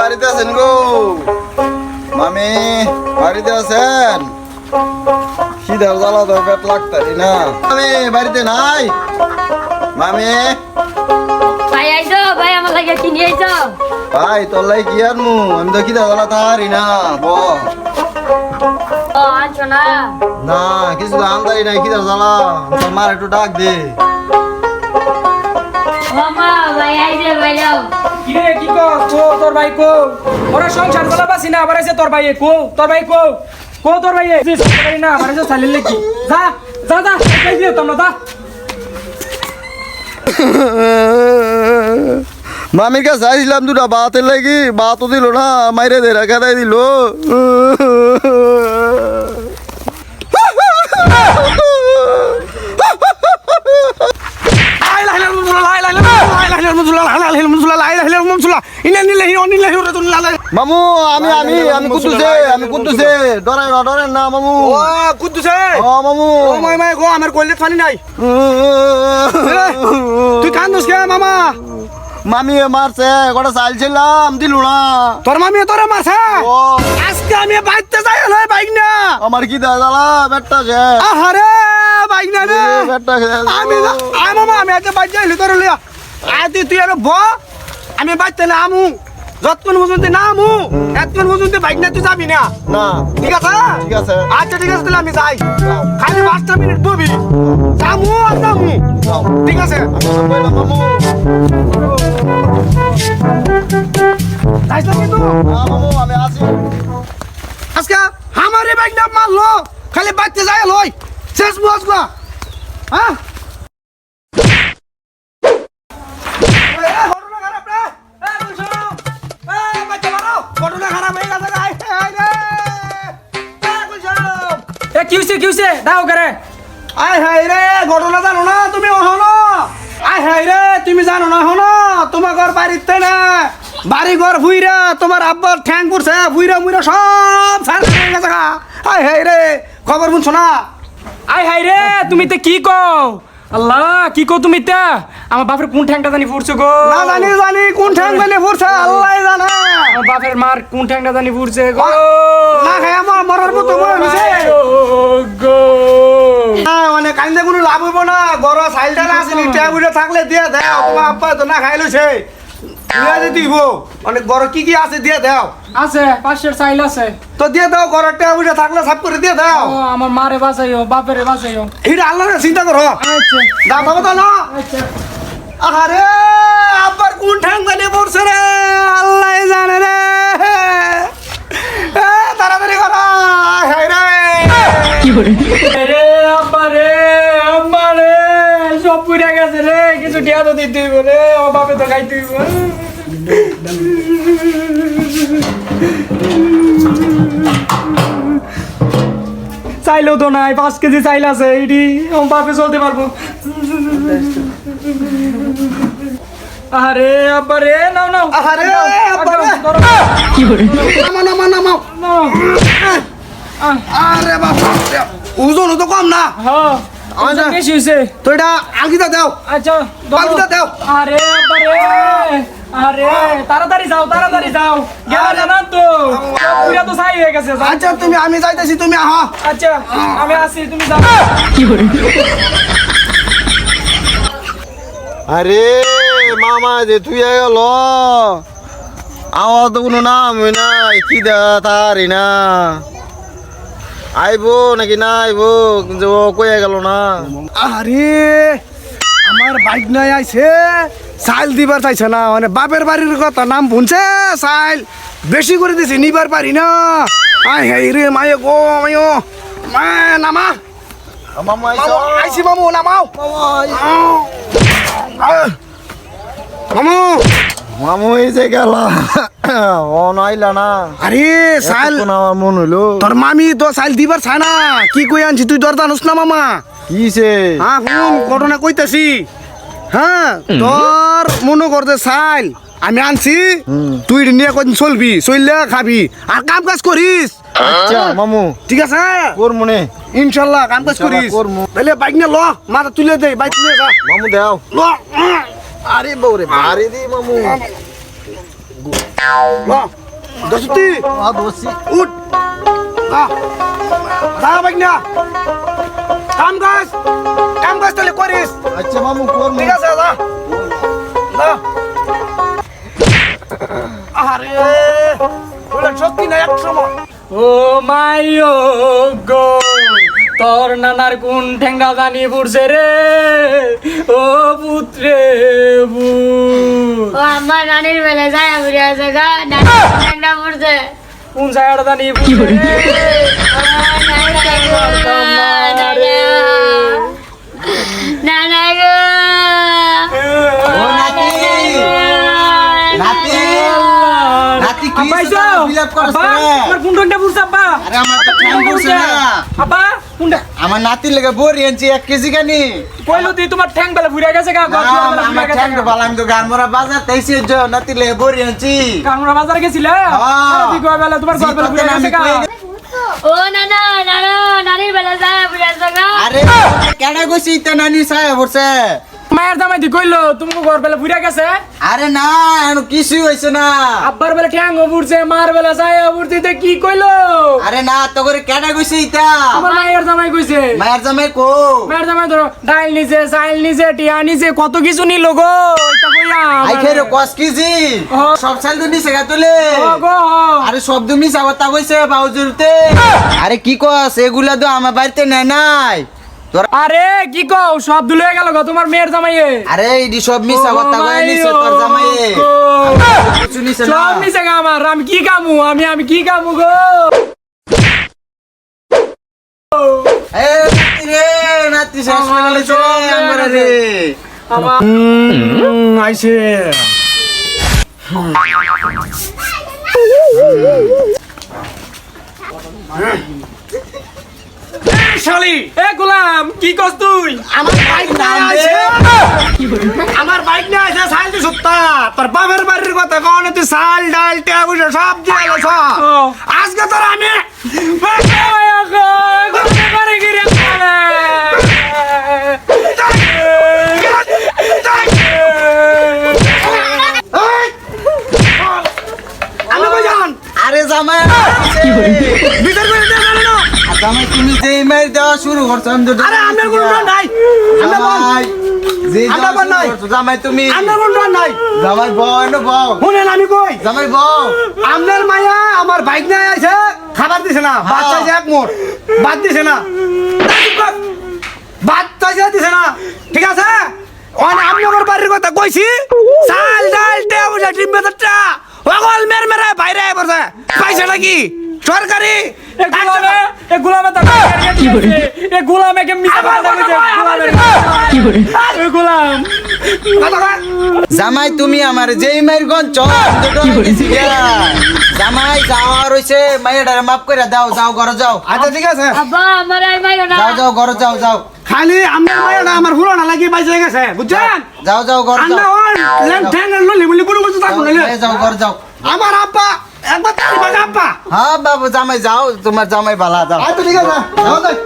বাড়িতে আছেন গো। মামি বাড়িতে আছেন? খিদার জ্বালা তো পেট লাগতারি না। মামি বাড়িতে নাই? মামি? ভাই আইছো ভাই আমার লাগে আইছো ভাই তোর লাই কি আমি তো খিদার জ্বালা তাহারি না ব। না? না কিছু তো নাই খিদার জ্বালা। তোর মার একটু ডাক দে। মামা ভাই আইছে ভাই যাও। কিরে কি কো কো, তোর ভাই কো। ওরা সংসার করা পাসি না, আবার এসে তোর ভাই কো। তোর ভাই কো। কো তোর ভাই না, আবার এসে সালিলে কি? যা যা যা কাই দিয়ে তোমরা, যা। মামির কাছে আইছিলাম দুটা বাতের লাগি, বাতও দিল না, মাইরে দে রেখা দিল লাই লাই লাই লাই লাই লাই লাই মুজুলা লাই লাই মুজুলা লাই লাই মুজুলা ইনে নিলে হি অনিলে হি রতুল লাই মামু আমি আমি আমি কুদ্দুসে আমি কুদ্দুসে ডরে না ডরেন না মামু। ও কুদ্দুসে। ও মামু। ও মাই মাই গো আমার কইলে পানি নাই। তুই কান্দুস কে মামা? মামি মারছে কটা চালছিলাম দিলু না। তোর মামি তোরে মারছে? আজকে আমি বাইতে যাই হলে বাইক না আমার কি দাদা বেটটা যে আহারে বাইক না রে। বেটটা আমি না আয় মামা আমি আজ বাইতে যাইলি তোর লিয়া তুই তুই আর ব। আমি বাইতে না আমু। যতক্ষণ পর্যন্ত না আমু এতক্ষণ পর্যন্ত বাইক না তুই যাবি না? না। ঠিক আছে? ঠিক আছে। আচ্ছা ঠিক আছে তাহলে আমি যাই। খালি পাঁচটা মিনিট ববি যামু আর যামু ঠিক আছে? কিন্তু? আমি আজকে আমারে বাইক না মারলো। খালি বাইতে যাই লই। শেষ বুঝবা হ্যাঁ? হইছে কি দাও করে আয় হাই রে ঘটনা জানো না তুমি হনো আয় হাই রে তুমি জানো না হনো তোমার ঘর বাড়িতে না বাড়ি ঘর ভুইরা তোমার আব্বার ঠ্যাং পড়ছে ভুইরা মুইরা সব হয়ে গেছে। আয় হাই রে খবর শুনছো না? আয় হাই রে তুমি তো কি কও? আল্লাহ কি কও তুমি তে? আমার বাপের কোন ঠ্যাংটা জানি ফুরছে গো? না জানি জানি কোন ঠ্যাং জানি ফুরছে আল্লাহ। জানে। আমার বাপের মার কোন ঠ্যাংটা জানি ফুরছে গো? না খাই আমার মরে না গর আছে নি টেবুলে থাকলে দিয়ে দাও। তোমার আব্বা তো না খাই লইছে দিয়ে দিব মানে গর কি কি আছে দিয়ে দাও। আছে পাশের চাইল আছে। তো দিয়ে দাও গর টেবুলে থাকলে সাফ করে দিয়ে দাও। ও আমার মারে বাঁচাইও বাপেরে বাঁচাইও। এটা আল্লাহ চিন্তা করো। আচ্ছা। দাও বাবা তো না আচ্ছা। আরে আব্বার কোন ঠ্যাং জানে পড়ছে রে আল্লাহ জানে রে। এ, তাড়াতাড়ি করা। হাই রে। রে আব্বা রে রে পুড়ে গেছে রে কিছু টিয়া তো দিতে হইব রে ও বাপে তো খাইতে হইব। চাইলেও তো নাই পাঁচ কেজি চাইল আছে এইটি আমার বাপে চলতে পারব। আরে আব্বা রে নাও নাও আরে নাও, আব্বা রে। ধরো, নামা নামা নামাও নাও। আহ, আরে বাবা ওজন তো কম না। হ্যাঁ। ওজন বেশি হয়েছে তো এটা আলগিটা দাও। আচ্ছা পালকিটা দাও। আরে আরে আরে তাড়াতাড়ি যাও তাড়াতাড়ি যাও। গেলা জানান তো। পুরা তো ছাই হয়ে গেছে আচ্ছা তুমি আমি যাইতেছি তুমি আহ। আচ্ছা আমি আসি তুমি যাও। আরে মামা যে তুই গেল। আমার তো কোনো নাম হই নাই কি দা তারি না। আইবো নাকি না আইবো? কিন্তু ও কয়ে গেল না। আরে আমার বাইক নাই আইছে। সাইল দিবার চাইছে না মানে বাপের বাড়ির কথা নাম শুনছে সাইল বেশি করে দিছে নিবার পারি না। আই হাই রে মায়ে গো মায়ো মা নামা। মামা আইছি মামু নামাও। মামু। মামু এই যে গেল। ও নাইলা না। আরে আমার মন তোর মামি তো দিবার চায় না। কি কই আনছি? তুই না মামা। কিছে হ্যাঁ ঘটনা কইতাছি। হ্যাঁ তোর মনে করতে চাইল আমি আনছি। তুই নিয়ে কদিন চলবি চললে খাবি। আর কাম কাজ করিস। আচ্ছা মামু। ঠিক আছে? তোর মনে। ইনশাল্লাহ কাম কাজ করিস। তাহলে বাইক নিয়ে ল মাথা তুলে দে বাইক তুলে যা। মামু দাও। ল আরে বউরে বাড়ি দি মামু। ল দশটি আ বসি উঠ। আ যা বাইক না কাম কাজ। কাম কাজ তাহলে করিস। আচ্ছা মামু কোন ঠিক আছে যা। যা। আরে বলেন সত্যি না এক সময়? ও মাই ও গো। তোর নানার কোন ঠেঙ্গা জানি পড়ছে রে। ও পুত্রে পুত ও আমার নানির বেলা যায় ঘুরে আছে গা নানি ঠান্ডা পড়ছে কোন জায়গাটা জানি নানা গো। আমার কোন ঠেঙ্গা পড়ছে আব্বা আরে আমার তো ঠ্যাং পড়ছে না। আব্বা কোনটা? আমার নাতির লেগে বড়ি এনেছি এক কেজি কানি কইলো তুই তোমার ঠ্যাং বেলা ঘুরে গেছে গা আমার ঠ্যাং বেলা আমি তো গানমরা বাজার তাইছি যে নাতির লেগে বড়ি এনেছি। কামরা বাজার গেছিলে? আরে তুই কয় বেলা তোমার ঘর বেলা ঘুরে গেছে গা। ও না না না নানির বেলা যায় ঘুরে আছে গা। আরে কেডা গসি তে নানি সাহেব পড়ছে? মায়ের জামাই দি কইলো তুমি ঘর বেলা ঘুরে গেছে? আরে না এখন কিছু হইছে না। আব্বার বেলা ঠ্যাং উঠছে মার বেলা যায় উঠছে কি কইলো? আরে না তো করে কেডা গইছে ইতা আমার মায়ের জামাই কইছে। মায়ের জামাই কো মায়ের জামাই ধরো ডাইল নিছে চাইল নিছে টিয়া নিছে কত কিছু নিল গো এটা কইয়া আই খেরে কস কেজি। সব সাল তো নিছে গা তুলে। গো আরে সব তুমি নিছে আবার তা কইছে বাউজুরতে। আরে কি কস এগুলা তো আমার বাড়িতে নেয় নাই। তোর আরে কি কও? সব দুলে গেল গো তোমার মেয়ের জামাইয়ে। আরে ইডি সব মিছা কথা কই নিছে তোর জামাইয়ে। কিছু নিছে না। সব গা আমার। আমি কি কামু? আমি আমি কি কামু গো? এ নাতি রে নাতি শেষ হয়ে গেল সব রে। আমার আইছে। শালি। এ গোলাম কি কস তুই? আমার বাইক না আছে। আমার বাইক না আছে সাইল দি সুত্তা তোর বাবার বাড়ির কথা কোন তুই সাল ডাল টিয়া বুঝে সব দিয়ে। আজকে তোর আমি তুমি দেওয়া শুরু করছ আমি তো আরে আমার কোনো ডর নাই। আমরা যে আমরা নাই। জামাই তুমি। আমরা কোনো ডর নাই। জামাই বউ এনো বউ। শুনেন আমি কই? জামাই বউ। আপনার মায়া আমার বাইক নিয়ে আছে খাবার দিছে না ভাত চাইছে এক মোট ভাত দিছে না। চাইছে দিছে না ঠিক আছে? ওখানে আমি আমার বাড়ির কথা কইছি চাল ডাল টেবুল টিম বেতরটা অকল মের মেরে বাইরে পড়ছে। পাইছে নাকি? সরকারি গোলামে কে গোলামে কয়। জামাই তুমি আমার যে ইমেল গঞ্চ জামাই যাওয়া রইছে মাইয়াডারে মাফ করে দাও যাও ঘরে যাও। আচ্ছা ঠিক আছে। আব্বা আমার আর মাইরো না। যাও যাও ঘরে যাও যাও। খালি আমার মায়াটা আমার হুলো না লাগি বাইছে গেছে বুঝছেন? যাও যাও ঘরে যাও। লেন ঠ্যাং ললি যাও, যাও ঘরে যাও। আমার আব্বা একবার তালি বাজা আব্বা। হ্যাঁ বাবু জামাই যাও তোমার জামাই বালা যাও। আচ্ছা ঠিক আছে যাও যাই